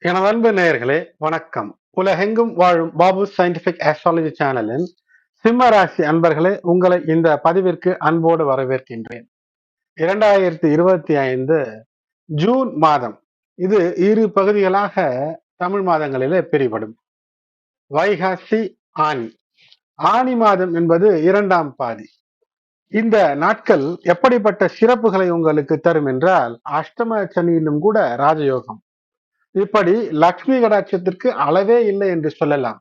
எனது அன்பு நேயர்களே வணக்கம். உலகெங்கும் வாழும் பாபு சயின்டிபிக் ஆஸ்ட்ராலஜி சேனலின் சிம்ம ராசி அன்பர்களே உங்களை இந்த பதிவிற்கு அன்போடு வரவேற்கின்றேன். இரண்டாயிரத்தி இருபத்தி ஐந்து ஜூன் மாதம். இது இரு பகுதிகளாக தமிழ் மாதங்களிலே பிரிபடும். வைகாசி ஆணி. ஆணி மாதம் என்பது இரண்டாம் பாதி. இந்த நாட்கள் எப்படிப்பட்ட சிறப்புகளை உங்களுக்கு தரும் என்றால் அஷ்டம சனியிலும் கூட ராஜயோகம். இப்படி லக்ஷ்மி கடாட்சத்திற்கு அளவே இல்லை என்று சொல்லலாம்.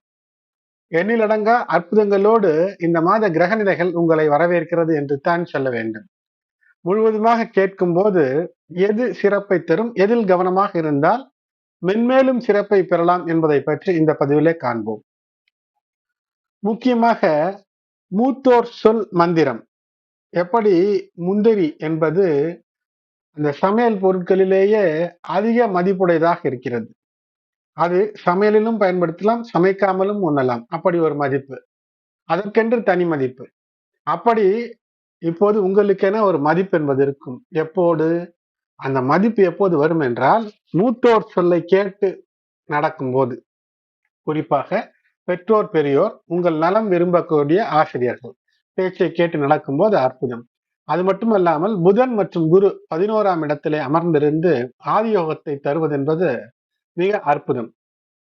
எண்ணிலடங்கா அற்புதங்களோடு இந்த மாத கிரக நிலைகள் உங்களை வரவேற்கிறது என்று தான் சொல்ல வேண்டும். முழுவதுமாக கேட்கும் போது எது சிறப்பை தரும் எதில் கவனமாக இருந்தால் மென்மேலும் சிறப்பை பெறலாம் என்பதை பற்றி இந்த பதிவிலே காண்போம். முக்கியமாக மூத்தோர் சொல் மந்திரம். எப்படி முந்திரி என்பது இந்த சமையல் பொருட்களிலேயே அதிக மதிப்புடையதாக இருக்கிறது. அது சமையலிலும் பயன்படுத்தலாம் சமைக்காமலும் உண்ணலாம். அப்படி ஒரு மதிப்பு. அதற்கென்று தனி மதிப்பு. அப்படி இப்போது உங்களுக்கென ஒரு மதிப்பு என்பது இருக்கும். எப்போது? அந்த மதிப்பு எப்போது வரும் என்றால் மூத்தோர் சொல்லை கேட்டு நடக்கும்போது. குறிப்பாக பெற்றோர் பெரியோர் உங்கள் நலம் விரும்பக்கூடிய ஆசிரியர்கள். பேச்சை கேட்டு நடக்கும்போது அற்புதம். அது மட்டுமல்லாமல் புதன் மற்றும் குரு பதினோராம் இடத்திலே அமர்ந்திருந்து ஆதி யோகத்தை தருவது என்பது மிக அற்புதம்.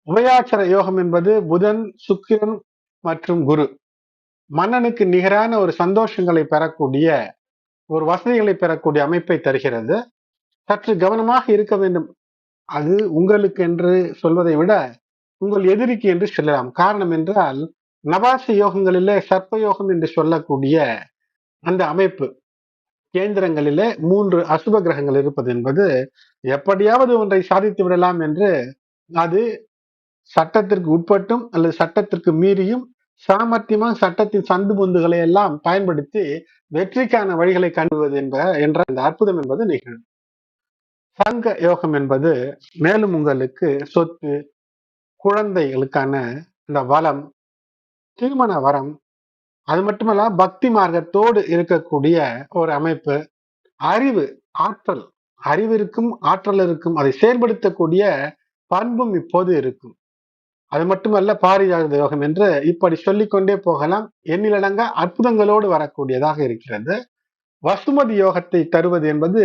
உபயாச்சர யோகம் என்பது புதன் சுக்கிரன் மற்றும் குரு. மன்னனுக்கு நிகரான ஒரு சந்தோஷங்களை பெறக்கூடிய ஒரு வசதிகளை பெறக்கூடிய அமைப்பை தருகிறது. சற்று கவனமாக இருக்க வேண்டும். அது உங்களுக்கு என்று சொல்வதை விட உங்கள் எதிரிக்கு என்று சொல்லலாம். காரணம் என்றால் நவாச யோகங்களிலே சர்ப்ப யோகம் என்று சொல்லக்கூடிய அந்த அமைப்பு. கேந்திரங்களிலே மூன்று அசுப கிரகங்கள் இருப்பது என்பது எப்படியாவது ஒன்றை சாதித்து விடலாம் என்று அது சட்டத்திற்கு உட்பட்டும் அல்லது சட்டத்திற்கு மீறியும் சாமர்த்தியமாக சட்டத்தின் சந்து பொந்துகளை எல்லாம் பயன்படுத்தி வெற்றிக்கான வழிகளை கண்டுவது என்ப என்ற அந்த அற்புதம் என்பது நிகழும். சங்க யோகம் என்பது மேலும் உங்களுக்கு சொத்து குழந்தைகளுக்கான இந்த வளம் திருமண வரம் அது மட்டுமல்ல பக்தி மார்க்கத்தோடு இருக்கக்கூடிய ஒரு அமைப்பு அறிவு ஆற்றல். அறிவு இருக்கும் ஆற்றல் இருக்கும் அதை செயல்படுத்தக்கூடிய பண்பும் இப்போது இருக்கும். அது மட்டுமல்ல பாரிஜாத யோகம் என்று இப்படி சொல்லிக்கொண்டே போகலாம். எண்ணிலடங்க அற்புதங்களோடு வரக்கூடியதாக இருக்கிறது. வசுமதி யோகத்தை தருவது என்பது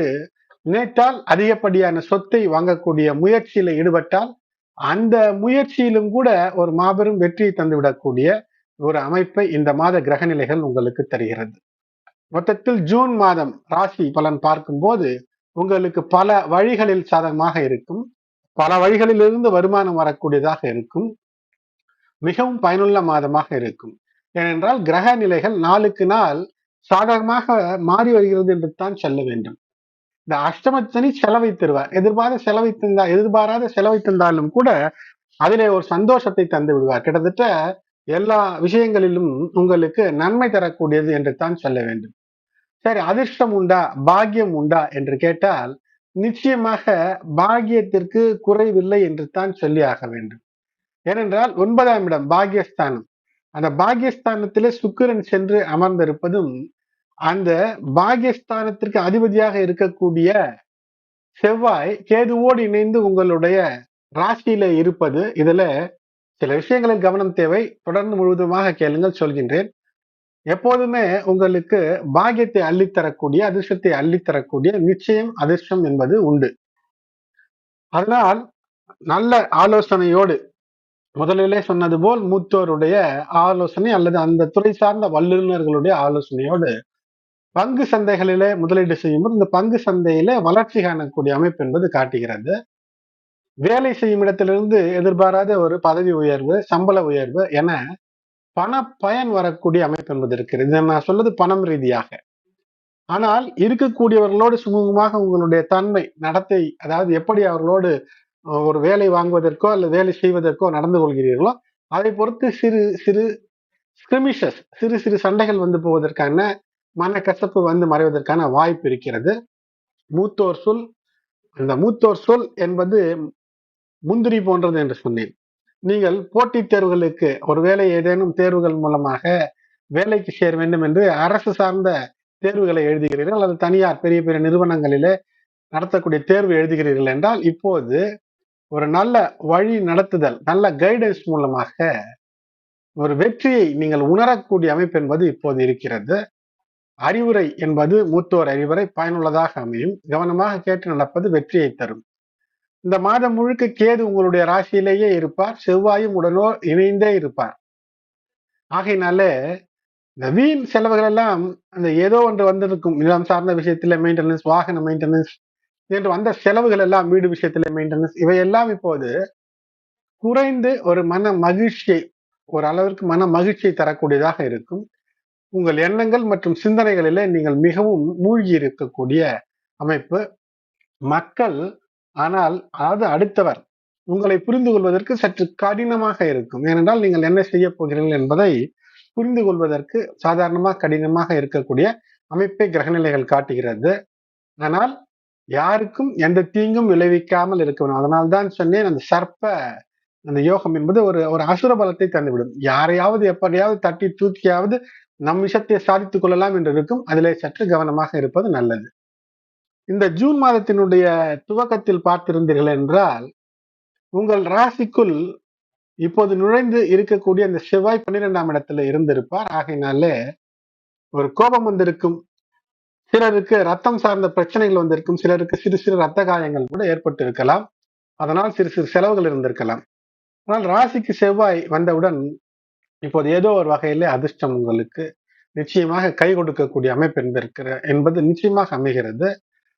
நினைத்தால் அதிகப்படியான சொத்தை வாங்கக்கூடிய முயற்சியில ஈடுபட்டால் அந்த முயற்சியிலும் கூட ஒரு மாபெரும் வெற்றியை தந்துவிடக்கூடிய ஒரு அமைப்பை இந்த மாத கிரக நிலைகள் உங்களுக்கு தருகிறது. மொத்தத்தில் ஜூன் மாதம் ராசி பலன் பார்க்கும்போது உங்களுக்கு பல வழிகளில் சாதகமாக இருக்கும். பல வழிகளிலிருந்து வருமானம் வரக்கூடியதாக இருக்கும். மிகவும் பயனுள்ள மாதமாக இருக்கும். ஏனென்றால் கிரக நிலைகள் நாளுக்கு நாள் சாதகமாக மாறி வருகிறது என்று தான் சொல்ல வேண்டும். இந்த அஷ்டமத்தனி செலவை தருவார் எதிர்பாராத செலவை தந்தா எதிர்பாராத செலவை தந்தாலும் கூட அதிலே ஒரு சந்தோஷத்தை தந்து விடுவார் கிட்டத்தட்ட எல்லா விஷயங்களிலும் உங்களுக்கு நன்மை தரக்கூடியது என்று தான் சொல்ல வேண்டும். சரி அதிர்ஷ்டம் உண்டா? பாக்கியம் உண்டா? என்று கேட்டால் நிச்சயமாக பாக்கியத்திற்கு குறைவில்லை என்று தான் சொல்லி ஆக வேண்டும். ஏனென்றால் ஒன்பதாம் இடம் பாகியஸ்தானம். அந்த பாகியஸ்தானத்திலே சுக்கிரன் சென்று அமர்ந்திருப்பதும் அந்த பாகியஸ்தானத்திற்கு அதிபதியாக இருக்கக்கூடிய செவ்வாய் கேதுவோடு இணைந்து உங்களுடைய ராசியில இருப்பது இதுல சில விஷயங்களில் கவனம் தேவை. தொடர்ந்து முழுவதுமாக கேளுங்கள் சொல்கின்றேன். எப்போதுமே உங்களுக்கு பாகியத்தை அள்ளித்தரக்கூடிய அதிர்ஷ்டத்தை அள்ளித்தரக்கூடிய நிச்சயம் அதிர்ஷ்டம் என்பது உண்டு. அதனால் நல்ல ஆலோசனையோடு முதலிலே சொன்னது போல் மூத்தோருடைய ஆலோசனை அல்லது அந்த துறை சார்ந்த வல்லுநர்களுடைய ஆலோசனையோடு பங்கு சந்தைகளிலே முதலீடு செய்யும்போது இந்த பங்கு சந்தையில வளர்ச்சி காணக்கூடிய அமைப்பு என்பது காட்டுகிறது. வேலை செய்யும் இடத்திலிருந்து எதிர்பாராத ஒரு பதவி உயர்வு சம்பள உயர்வு என பண பயன் வரக்கூடிய அமைப்பு என்பது இருக்கிறது. நான் சொல்வது பணம் ரீதியாக. ஆனால் இருக்கக்கூடியவர்களோடு சுமூகமாக உங்களுடைய தன்மை நடத்தை அதாவது எப்படி அவர்களோடு ஒரு வேலை வாங்குவதற்கோ அல்லது வேலை செய்வதற்கோ நடந்து கொள்கிறீர்களோ அதை பொறுத்து சிறு சிறு ஸ்கிரிமிஷஸ் சிறு சிறு சண்டைகள் வந்து போவதற்கான மனக்கசப்பு வந்து மறைவதற்கான வாய்ப்பு இருக்கிறது. மூத்தோர் சொல் அந்த மூத்தோர் சொல் என்பது முந்திரி போன்றது என்று சொன்னேன். நீங்கள் போட்டித் தேர்வுகளுக்கு ஒருவேளை ஏதேனும் தேர்வுகள் மூலமாக வேலைக்கு சேர வேண்டும் என்று அரசு சார்ந்த தேர்வுகளை எழுதுகிறீர்கள் அல்லது தனியார் பெரிய பெரிய நிறுவனங்களிலே நடத்தக்கூடிய தேர்வு எழுதுகிறீர்கள் என்றால் இப்போது ஒரு நல்ல வழி நடத்துதல் நல்ல கைடன்ஸ் மூலமாக ஒரு வெற்றியை நீங்கள் உணரக்கூடிய அமைப்பு என்பது இப்போது இருக்கிறது. அறிவுரை என்பது மூத்தோர் அறிவுரை பயனுள்ளதாக அமையும். கவனமாக கேட்டு நடப்பது வெற்றியை தரும். இந்த மாதம் முழுக்க கேது உங்களுடைய ராசியிலேயே இருப்பார். செவ்வாயும் உடனோ இணைந்தே இருப்பார். ஆகையினாலே இந்த வீண் செலவுகள் எல்லாம் அந்த ஏதோ ஒன்று வந்திருக்கும். நிலம் சார்ந்த விஷயத்துல மெயின்டெனன்ஸ் வாகன மெயின்டெனன்ஸ் என்று வந்த செலவுகள் எல்லாம் வீடு விஷயத்துல மெயின்டெனன்ஸ் இவையெல்லாம் இப்போது குறைந்து ஒரு மன மகிழ்ச்சியை ஒரு அளவிற்கு மன மகிழ்ச்சியை தரக்கூடியதாக இருக்கும். உங்கள் எண்ணங்கள் மற்றும் சிந்தனைகளிலே நீங்கள் மிகவும் மூழ்கி இருக்கக்கூடிய அமைப்பு. மக்கள் ஆனால் அதாவது அடுத்தவர். உங்களை புரிந்து கொள்வதற்கு சற்று கடினமாக இருக்கும். ஏனென்றால் நீங்கள் என்ன செய்ய போகிறீர்கள் என்பதை புரிந்து கொள்வதற்கு சாதாரணமாக கடினமாக இருக்கக்கூடிய அமைப்பை கிரகநிலைகள் காட்டுகிறது. ஆனால் யாருக்கும் எந்த தீங்கும் விளைவிக்காமல் இருக்க வேண்டும். அதனால்தான் சொன்னேன் அந்த சர்ப்ப அந்த யோகம் என்பது ஒரு ஒரு அசுர பலத்தை தந்துவிடும். யாரையாவது எப்படியாவது தட்டி தூக்கியாவது நம் விஷத்தை சாதித்துக் கொள்ளலாம் என்று இருக்கும். அதிலே சற்று கவனமாக இருப்பது நல்லது. இந்த ஜூன் மாதத்தினுடைய துவக்கத்தில் பார்த்திருந்தீர்கள் என்றால் உங்கள் ராசிக்குள் இப்போது நுழைந்து இருக்கக்கூடிய அந்த செவ்வாய் பன்னிரெண்டாம் இடத்துல இருந்திருப்பார். ஆகையினாலே ஒரு கோபம் வந்திருக்கும். சிலருக்கு ரத்தம் சார்ந்த பிரச்சனைகள் வந்திருக்கும். சிலருக்கு சிறு சிறு ரத்த காயங்கள் கூட ஏற்பட்டு இருக்கலாம் அதனால் சிறு சிறு செலவுகள் இருந்திருக்கலாம். ஆனால் ராசிக்கு செவ்வாய் வந்தவுடன் இப்போது ஏதோ ஒரு வகையிலே அதிர்ஷ்டம் உங்களுக்கு நிச்சயமாக கை கொடுக்கக்கூடிய அமைப்பு என்பிருக்கிற என்பது நிச்சயமாக அமைகிறது.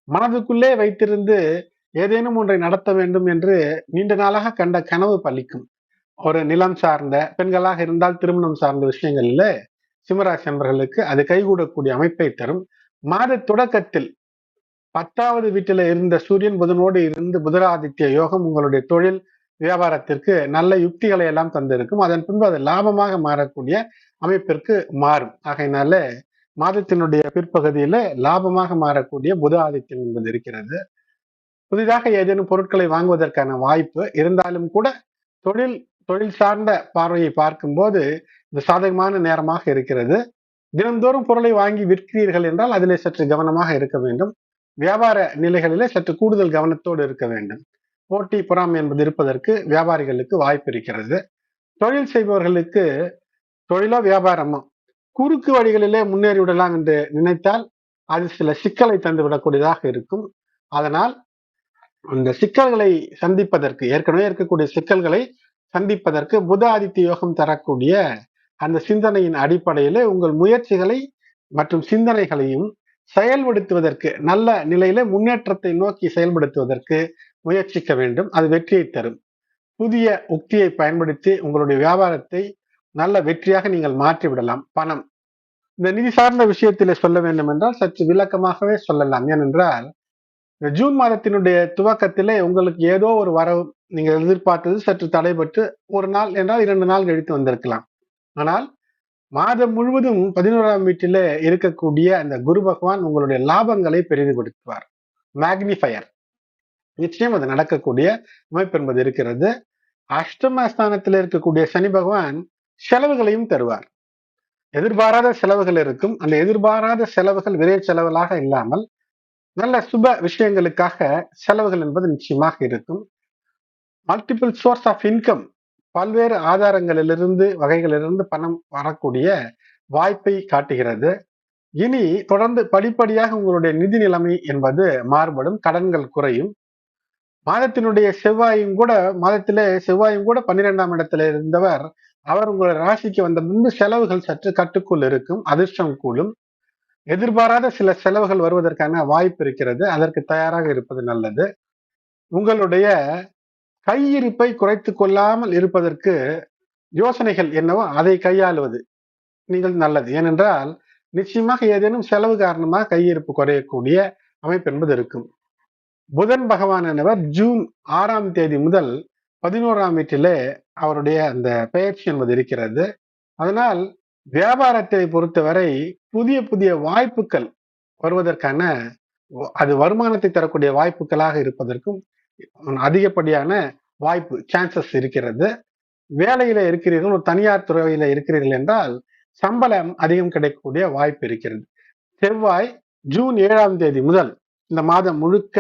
மனதுக்குள்ளே வைத்திருந்து ஏதேனும் ஒன்றை நடத்த வேண்டும் என்று நீண்ட நாளாக கண்ட கனவு பலிக்கும். ஒரு நிலம் சார்ந்த பெண்களாக இருந்தால் திருமணம் சார்ந்த விஷயங்கள்ல சிம்மராசி நண்பர்களுக்கு அது கைகூடக்கூடிய அமைப்பை தரும். மாத தொடக்கத்தில் பத்தாவது வீட்டில இருந்த சூரியன் புதனோடு இருந்து புதராதித்ய யோகம் உங்களுடைய தொழில் வியாபாரத்திற்கு நல்ல யுக்திகளை எல்லாம் தந்திருக்கும். அதன் பின்பு அது லாபமாக மாறக்கூடிய அமைப்பிற்கு மாறும். ஆகையினால மாதத்தினுடைய பிற்பகுதியில லாபமாக மாறக்கூடிய புத ஆதித்யம் என்பது இருக்கிறது. புதிதாக ஏதேனும் பொருட்களை வாங்குவதற்கான வாய்ப்பு இருந்தாலும் கூட தொழில் தொழில் சார்ந்த பார்வையை பார்க்கும்போது இந்த சாதகமான நேரமாக இருக்கிறது. தினந்தோறும் பொருளை வாங்கி விற்கிறீர்கள் என்றால் அதிலே சற்று கவனமாக இருக்க வேண்டும். வியாபார நிலைகளிலே சற்று கூடுதல் கவனத்தோடு இருக்க வேண்டும். போட்டி பொறாமை என்பது இருப்பதற்கு வியாபாரிகளுக்கு வாய்ப்பு இருக்கிறது. தொழில் செய்பவர்களுக்கு தொழிலோ வியாபாரமோ குறுக்கு வழிகளிலே முன்னேறி விடலாம் என்று நினைத்தால் அது சில சிக்கலை தந்துவிடக்கூடியதாக இருக்கும். அதனால் இந்த சிக்கல்களை சந்திப்பதற்கு ஏற்கனவே இருக்கக்கூடிய சிக்கல்களை சந்திப்பதற்கு புத ஆதித்ய யோகம் தரக்கூடிய அந்த சிந்தனையின் அடிப்படையிலே உங்கள் முயற்சிகளை மற்றும் சிந்தனைகளையும் செயல்படுத்துவதற்கு நல்ல நிலையில முன்னேற்றத்தை நோக்கி செயல்படுத்துவதற்கு முயற்சிக்க வேண்டும். அது வெற்றியை தரும். புதிய உக்தியை பயன்படுத்தி உங்களுடைய வியாபாரத்தை நல்ல வெற்றியாக நீங்கள் மாற்றி விடலாம் பணம். இந்த நிதி சார்ந்த விஷயத்திலே சொல்ல வேண்டும் என்றால் சற்று விளக்கமாகவே சொல்லலாம். ஏனென்றால் இந்த ஜூன் மாதத்தினுடைய துவக்கத்திலே உங்களுக்கு ஏதோ ஒரு வரவு நீங்கள் எதிர்பார்த்தது சற்று தடைபட்டு ஒரு நாள் என்றால் இரண்டு நாள் கழித்து வந்திருக்கலாம். ஆனால் மாதம் முழுவதும் பதினோராம் வீட்டிலே இருக்கக்கூடிய அந்த குரு பகவான் உங்களுடைய லாபங்களை பெரிதுபடுத்துவார் மேக்னிஃபயர் நிச்சயம் அது நடக்கக்கூடிய அமைப்பு என்பது இருக்கிறது. அஷ்டமஸ்தானத்தில் இருக்கக்கூடிய சனி பகவான் செலவுகளையும் தருவார். எதிர்பாராத செலவுகள் இருக்கும். அந்த எதிர்பாராத செலவுகள் விரை செலவுகளாக இல்லாமல் நல்ல சுப விஷயங்களுக்காக செலவுகள் என்பது நிச்சயமாக இருக்கும். மல்டிபிள் சோர்ஸ் ஆஃப் இன்கம் பல்வேறு ஆதாரங்களிலிருந்து வகைகளிலிருந்து பணம் வரக்கூடிய வாய்ப்பை காட்டுகிறது. இனி தொடர்ந்து படிப்படியாக உங்களுடைய நிதி நிலைமை என்பது மாறுபடும். கடன்கள் குறையும். மாதத்தினுடைய செவ்வாயும் கூட மாதத்திலே செவ்வாயும் கூட பன்னிரெண்டாம் இடத்துல இருந்தவர் அவர் உங்களுடைய ராசிக்கு வந்த முன்பு செலவுகள் சற்று கட்டுக்குள் இருக்கும் அதிர்ஷ்டம் கூடும். எதிர்பாராத சில செலவுகள் வருவதற்கான வாய்ப்பு இருக்கிறது. அதற்கு தயாராக இருப்பது நல்லது. உங்களுடைய கையிருப்பை குறைத்து கொள்ளாமல் இருப்பதற்கு யோசனைகள் என்னவோ அதை கையாளுவது நீங்கள் நல்லது. ஏனென்றால் நிச்சயமாக ஏதேனும் செலவு காரணமாக கையிருப்பு குறையக்கூடிய அமைப்பு என்பது இருக்கும். புதன் பகவான் என்பவர் ஜூன் ஆறாம் தேதி முதல் பதினோராம் வீட்டிலே அவருடைய அந்த பெயர்ச்சி என்பது இருக்கிறது. அதனால் வியாபாரத்தை பொறுத்தவரை புதிய புதிய வாய்ப்புகள் வருவதற்கான அது வருமானத்தை தரக்கூடிய வாய்ப்புகளாக இருப்பதற்கும் அதிகப்படியான வாய்ப்பு சான்சஸ் இருக்கிறது. வேலையில இருக்கிறீர்கள் ஒரு தனியார் துறையில இருக்கிறீர்கள் என்றால் சம்பளம் அதிகம் கிடைக்கக்கூடிய வாய்ப்பு இருக்கிறது. செவ்வாய் ஜூன் ஏழாம் தேதி முதல் இந்த மாதம் முழுக்க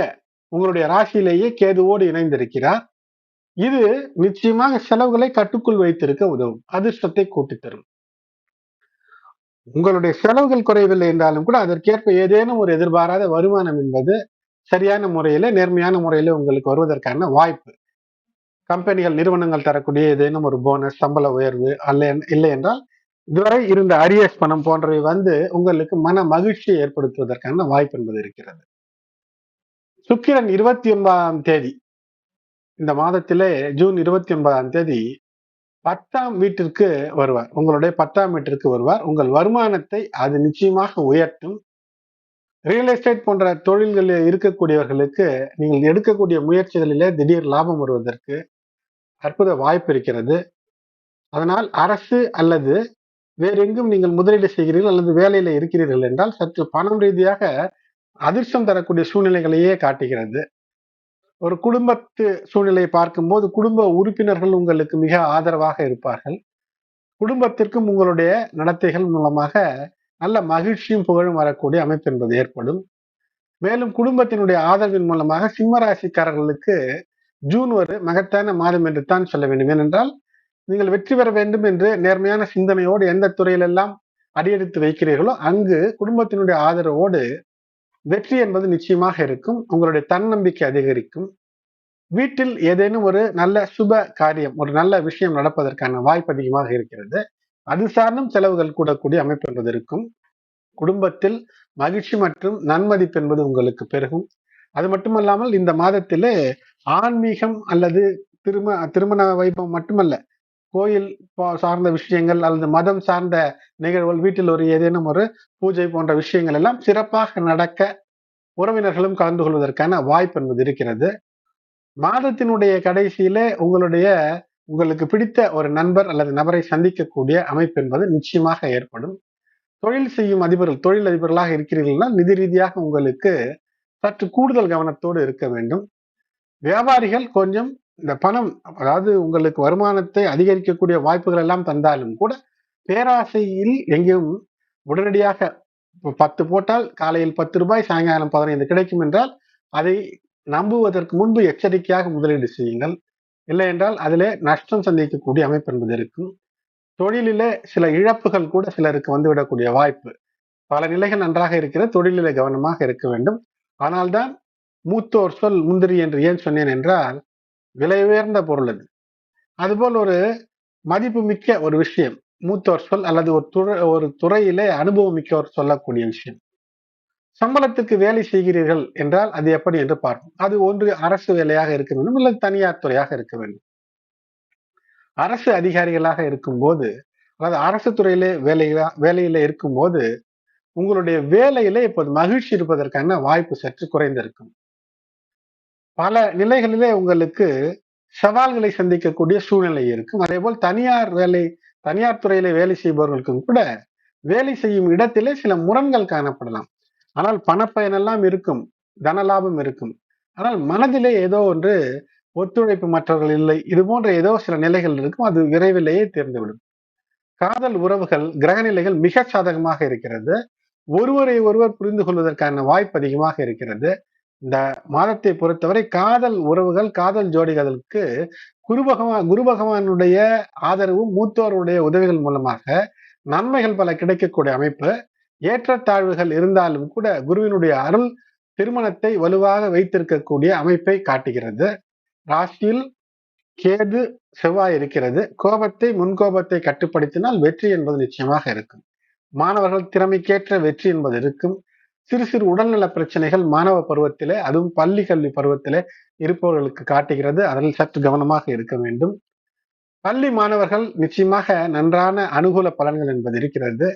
உங்களுடைய ராசியிலேயே கேதுவோடு இணைந்திருக்கிறார். இது நிச்சயமாக செலவுகளை கட்டுக்குள் வைத்திருக்க உதவும் அதிர்ஷ்டத்தை கூட்டி தரும் உங்களுடைய செலவுகள் குறையவில்லை என்றாலும் கூட அதற்கேற்ப ஏதேனும் ஒரு எதிர்பாராத வருமானம் என்பது சரியான முறையில நேர்மையான முறையில உங்களுக்கு வருவதற்கான வாய்ப்பு. கம்பெனிகள் நிறுவனங்கள் தரக்கூடிய ஏதேனும் ஒரு போனஸ் சம்பள உயர்வு அல்ல இல்லை என்றால் இதுவரை இருந்த அரியஸ் பணம் போன்றவை வந்து உங்களுக்கு மன மகிழ்ச்சியை ஏற்படுத்துவதற்கான வாய்ப்பு என்பது இருக்கிறது. சுக்கிரன் இருபத்தி ஒன்பதாம் தேதி இந்த மாதத்திலே ஜூன் இருபத்தி ஒன்பதாம் தேதி பத்தாம் வீட்டிற்கு வருவார். உங்களுடைய பத்தாம் வீட்டிற்கு வருவார். உங்கள் வருமானத்தை அது நிச்சயமாக உயர்த்தும். ரியல் எஸ்டேட் போன்ற தொழில்களில் இருக்கக்கூடியவர்களுக்கு நீங்கள் எடுக்கக்கூடிய முயற்சிகளிலே திடீர் லாபம் வருவதற்கு அற்புத வாய்ப்பு இருக்கிறது. அதனால் அரசு அல்லது வேறெங்கும் நீங்கள் முதலீடு செய்கிறீர்கள் அல்லது வேலையில இருக்கிறீர்கள் என்றால் சற்று பணம் ரீதியாக அதிர்ஷ்டம் தரக்கூடிய சூழ்நிலைகளையே காட்டுகிறது. ஒரு குடும்பத்து சூழ்நிலையை பார்க்கும்போது குடும்ப உறுப்பினர்கள் உங்களுக்கு மிக ஆதரவாக இருப்பார்கள். குடும்பத்திற்கும் உங்களுடைய நடத்தைகள் மூலமாக நல்ல மகிழ்ச்சியும் புகழும் வரக்கூடிய அமைப்பு என்பது ஏற்படும். மேலும் குடும்பத்தினுடைய ஆதரவின் மூலமாக சிம்மராசிக்காரர்களுக்கு ஜூன் ஒரு மகத்தான மாதம் என்று தான் சொல்ல வேண்டும். ஏனென்றால் நீங்கள் வெற்றி பெற வேண்டும் என்று நேர்மையான சிந்தனையோடு எந்த துறையிலெல்லாம் அடியெடுத்து வைக்கிறீர்களோ அங்கு குடும்பத்தினுடைய ஆதரவோடு வெற்றி என்பது நிச்சயமாக இருக்கும். உங்களுடைய தன்னம்பிக்கை அதிகரிக்கும். வீட்டில் ஏதேனும் ஒரு நல்ல சுப காரியம் ஒரு நல்ல விஷயம் நடப்பதற்கான வாய்ப்பு அதிகமாக இருக்கிறது. அது சார்ந்தும் செலவுகள் கூடக்கூடிய அமைப்பு என்பது இருக்கும். குடும்பத்தில் மகிழ்ச்சி மற்றும் நன்மதிப்பு என்பது உங்களுக்கு பெருகும். அது மட்டுமல்லாமல் இந்த மாதத்திலே ஆன்மீகம் அல்லது திரும திருமண வைபவம் மட்டுமல்ல கோயில் சார்ந்த விஷயங்கள் அல்லது மதம் சார்ந்த நிகழ்வுகள் வீட்டில் ஒரு ஏதேனும் ஒரு பூஜை போன்ற விஷயங்கள் எல்லாம் சிறப்பாக நடக்க உறவினர்களும் கலந்து கொள்வதற்கான வாய்ப்பு என்பது இருக்கிறது. மாதத்தினுடைய கடைசியில உங்களுடைய உங்களுக்கு பிடித்த ஒரு நண்பர் அல்லது நபரை சந்திக்கக்கூடிய அமைப்பு என்பது நிச்சயமாக ஏற்படும். தொழில் செய்யும் அதிபர்கள் தொழில் அதிபர்களாக இருக்கிறீர்கள்னா நிதி ரீதியாக உங்களுக்கு சற்று கூடுதல் கவனத்தோடு இருக்க வேண்டும். வியாபாரிகள் கொஞ்சம் இந்த பணம் அதாவது உங்களுக்கு வருமானத்தை அதிகரிக்கக்கூடிய வாய்ப்புகள் எல்லாம் தந்தாலும் கூட பேராசையில் எங்கேயும் உடனடியாக பத்து போட்டால் காலையில் பத்து ரூபாய் சாயங்காலம் பதினைந்து கிடைக்கும் என்றால் அதை நம்புவதற்கு முன்பு எச்சரிக்கையாக முதலீடு செய்யுங்கள். இல்லை என்றால் அதிலே நஷ்டம் சந்திக்கக்கூடிய அமைப்பு என்பது இருக்கும். தொழிலிலே சில இழப்புகள் கூட சிலருக்கு வந்துவிடக்கூடிய வாய்ப்பு. பல நிலைகள் நன்றாக இருக்கிற தொழிலிலே கவனமாக இருக்க வேண்டும். ஆனால்தான் மூத்தோர் சொல் முந்திரி என்று ஏன் சொன்னேன் என்றால் விலை உயர்ந்த பொருள் அது அதுபோல் ஒரு மதிப்பு மிக்க ஒரு விஷயம் மூத்தோர் சொல் அல்லது ஒரு துறை ஒரு துறையிலே அனுபவம் மிக்கவர் சொல்லக்கூடிய விஷயம். சம்பளத்துக்கு வேலை செய்கிறீர்கள் என்றால் அது எப்படி என்று பார்ப்போம். அது ஒன்று அரசு வேலையாக இருக்க வேண்டும் அல்லது தனியார் துறையாக இருக்க வேண்டும். அரசு அதிகாரிகளாக இருக்கும்போது அதாவது அரசு துறையிலே வேலையில வேலையில இருக்கும்போது உங்களுடைய வேலையில இப்போது மகிழ்ச்சி இருப்பதற்கான வாய்ப்பு சற்று குறைந்திருக்கும். பல நிலைகளிலே உங்களுக்கு சவால்களை சந்திக்கக்கூடிய சூழ்நிலை இருக்கும். அதே போல் தனியார் வேலை தனியார் துறையில வேலை செய்பவர்களுக்கும் கூட வேலை செய்யும் இடத்திலே சில முரண்கள் காணப்படலாம். ஆனால் பணப்பயனெல்லாம் இருக்கும் தன லாபம் இருக்கும். ஆனால் மனதிலே ஏதோ ஒன்று ஒத்துழைப்பு மற்றவர்கள் இல்லை இது போன்ற ஏதோ சில நிலைகள் இருக்கும் அது விரைவிலேயே தேர்ந்துவிடும். காதல் உறவுகள் கிரகநிலைகள் மிக சாதகமாக இருக்கிறது. ஒருவரை ஒருவர் புரிந்து கொள்வதற்கான வாய்ப்பு அதிகமாக இருக்கிறது. இந்த மாதத்தை பொறுத்தவரை காதல் உறவுகள் காதல் ஜோடிகளுக்கு குரு பகவான் குரு பகவானுடைய ஆதரவும் மூத்தோருடைய உதவிகள் மூலமாக நன்மைகள் பல கிடைக்கக்கூடிய அமைப்பு. ஏற்றத்தாழ்வுகள் இருந்தாலும் கூட குருவினுடைய அருள் திருமணத்தை வலுவாக வைத்திருக்கக்கூடிய அமைப்பை காட்டுகிறது. ராசியில் கேது செவ்வாய் இருக்கிறது. கோபத்தை முன்கோபத்தை கட்டுப்படுத்தினால் வெற்றி என்பது நிச்சயமாக இருக்கும். மாணவர்கள் திறமைக்கேற்ற வெற்றி என்பது இருக்கும். சிறு சிறு உடல்நல பிரச்சனைகள் மாணவ பருவத்திலே அதுவும் பள்ளி கல்வி பருவத்திலே இருப்பவர்களுக்கு காட்டுகிறது. அதில் சற்று கவனமாக இருக்க வேண்டும். பள்ளி மாணவர்கள் நிச்சயமாக நன்றான அனுகூல பலன்கள் என்பது இருக்கிறது.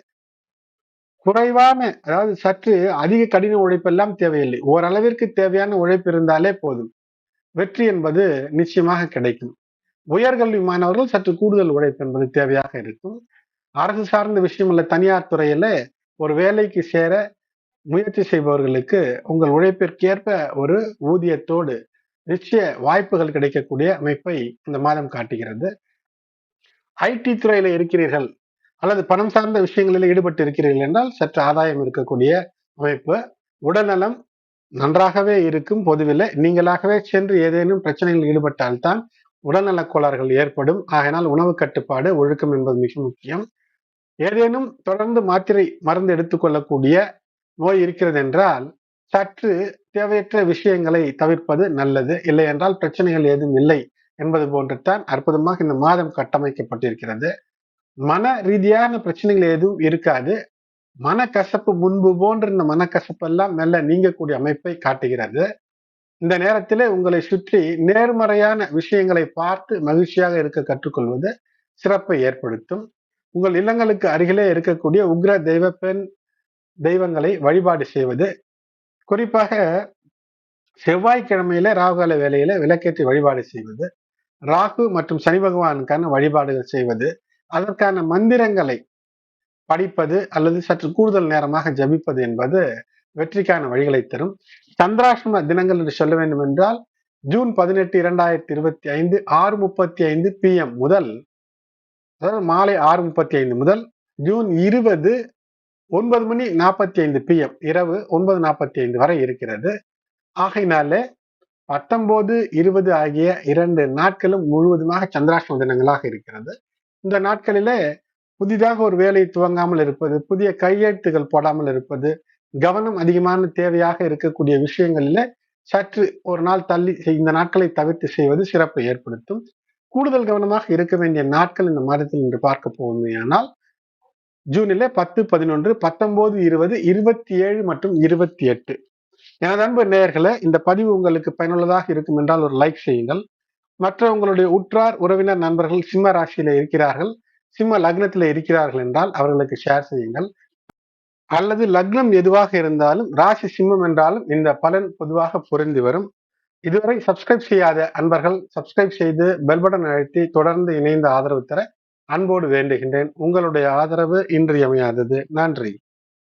குறைவான அதாவது சற்று அதிக கடின உழைப்பெல்லாம் தேவையில்லை. ஓரளவிற்கு தேவையான உழைப்பு இருந்தாலே போதும். வெற்றி என்பது நிச்சயமாக கிடைக்கும். உயர்கல்வி மாணவர்கள் சற்று கூடுதல் உழைப்பு என்பது தேவையாக இருக்கும். அரசு சார்ந்த விஷயம் இல்ல தனியார் துறையில ஒரு வேலைக்கு சேர முயற்சி செய்பவர்களுக்கு உங்கள் உழைப்பிற்கேற்ப ஒரு ஊதியத்தோடு நிச்சய வாய்ப்புகள் கிடைக்கக்கூடிய அமைப்பை இந்த மாதம் காட்டுகிறது. ஐடி துறையில இருக்கிறீர்கள் அல்லது பணம் சார்ந்த விஷயங்களில் ஈடுபட்டு இருக்கிறீர்கள் என்றால் சற்று ஆதாயம் இருக்கக்கூடிய அமைப்பு. உடல்நலம் நன்றாகவே இருக்கும் பொதுவில். நீங்களாகவே சென்று ஏதேனும் பிரச்சனைகளில் ஈடுபட்டால்தான் உடல்நலக் கோளாறுகள் ஏற்படும். ஆகையினால் உணவு கட்டுப்பாடு ஒழுக்கம் என்பது மிக முக்கியம். ஏதேனும் தொடர்ந்து மாத்திரை மருந்து எடுத்துக்கொள்ளக்கூடிய நோய் இருக்கிறது என்றால் சற்று தேவையற்ற விஷயங்களை தவிர்ப்பது நல்லது. இல்லை என்றால் பிரச்சனைகள் ஏதும் இல்லை என்பது போன்று தான் அற்புதமாக இந்த மாதம் கட்டமைக்கப்பட்டிருக்கிறது. மன ரீதியான பிரச்சனைகள் எதுவும் இருக்காது. மனக்கசப்பு முன்பு போன்ற இந்த மனக்கசப்பு எல்லாம் மெல்ல நீங்கக்கூடிய அமைப்பை காட்டுகிறது. இந்த நேரத்திலே உங்களை சுற்றி நேர்மறையான விஷயங்களை பார்த்து மகிழ்ச்சியாக இருக்க கற்றுக்கொள்வது சிறப்பை ஏற்படுத்தும். உங்கள் இல்லங்களுக்கு அருகிலே இருக்கக்கூடிய உக்ர தெய்வ பெண் தெய்வங்களை வழிபாடு செய்வது. குறிப்பாக செவ்வாய்க்கிழமையில ராகுகால வேலையில விளக்கேற்றி வழிபாடு செய்வது. ராகு மற்றும் சனி பகவானுக்கான வழிபாடுகள் செய்வது. அதற்கான மந்திரங்களை படிப்பது அல்லது சற்று கூடுதல் நேரமாக ஜபிப்பது என்பது வெற்றிக்கான வழிகளை தரும். சந்திராஷ்டம தினங்கள் என்று சொல்ல வேண்டும் என்றால் ஜூன் பதினெட்டு இரண்டாயிரத்தி இருபத்தி ஐந்து ஆறு முப்பத்தி ஐந்து பி எம் முதல் அதாவது மாலை ஆறு முப்பத்தி ஐந்து முதல் ஜூன் இருபது ஒன்பது மணி நாற்பத்தி ஐந்து பிஎம் இரவு ஒன்பது நாற்பத்தி ஐந்து வரை இருக்கிறது. ஆகையினாலே பத்தொன்பது இருபது ஆகிய இரண்டு நாட்களும் முழுவதுமாக சந்திராஷ்டம தினங்களாக இருக்கிறது. இந்த நாட்களிலே புதிதாக ஒரு வேலை துவங்காமல் இருப்பது புதிய கையெழுத்துகள் போடாமல் இருப்பது கவனம் அதிகமான தேவையாக இருக்கக்கூடிய விஷயங்களில சற்று ஒரு நாள் தள்ளி இந்த நாட்களை தவிர்த்து செய்வது சிறப்பை ஏற்படுத்தும். கூடுதல் கவனமாக இருக்க வேண்டிய நாட்கள் இந்த மாதத்தில் இன்று பார்க்க போகுமையானால் ஜூனில் பத்து பதினொன்று பத்தொன்பது இருபது இருபத்தி ஏழு மற்றும் இருபத்தி எட்டு எனது அன்பு நேயர்களை இந்த பதிவு உங்களுக்கு பயனுள்ளதாக இருக்கும் என்றால் ஒரு லைக் செய்யுங்கள். மற்ற உங்களுடைய உற்றார் உறவினர் நண்பர்கள் சிம்ம ராசியில இருக்கிறார்கள் சிம்ம லக்னத்தில் இருக்கிறார்கள் என்றால் அவர்களுக்கு ஷேர் செய்யுங்கள். அல்லது லக்னம் எதுவாக இருந்தாலும் ராசி சிம்மம் என்றாலும் இந்த பலன் பொதுவாக பொருந்தி வரும். இதுவரை சப்ஸ்கிரைப் செய்யாத அன்பர்கள் சப்ஸ்கிரைப் செய்து பெல் பட்டன் அழுத்தி தொடர்ந்து இணைந்த ஆதரவு தர அன்போடு வேண்டுகின்றேன். உங்களுடைய ஆதரவு இன்றியமையாதது. நன்றி.